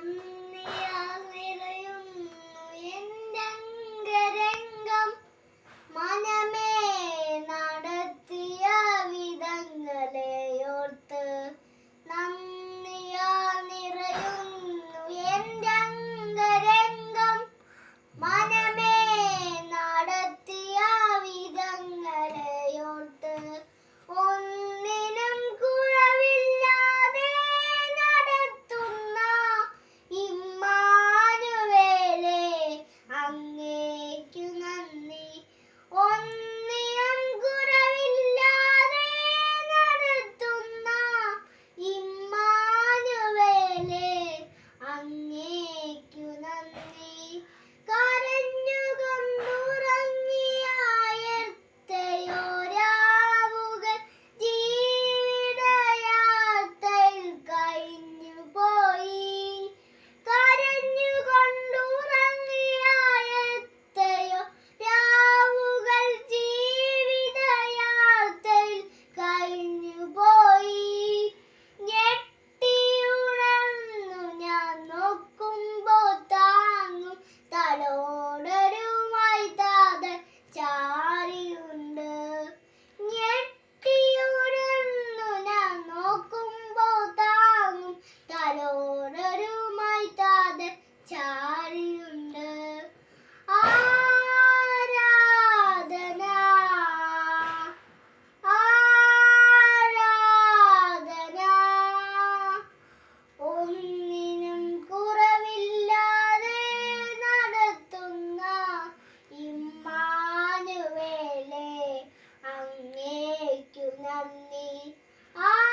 one. ചാരിയുണ്ട്. ആരാധന. ആരാധന. ഒന്നിനും കുറവില്ലാതെ നടത്തുന്ന ഇമ്മാനുവേലെ അങ്ങേക്കു നന്ദി. ആ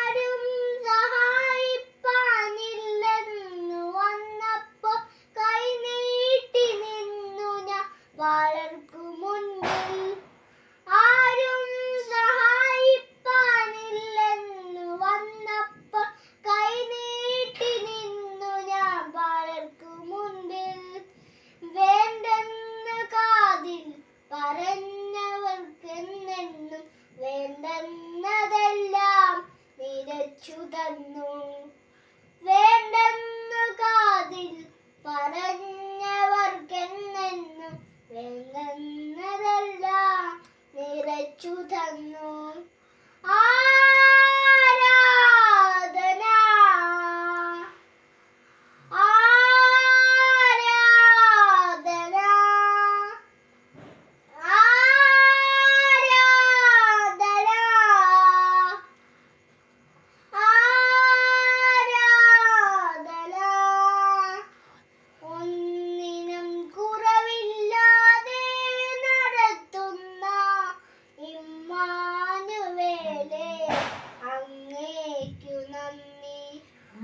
നൽകുന്നെന്നും വേണ്ടെന്നതെല്ലാം നിരച്ചു തന്നു. വേണ്ടെന്നു കാതിൽ പറഞ്ഞവർക്കെന്നെന്നും വേണ്ടെന്നതെല്ലാം നിരച്ചു തന്നു.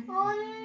我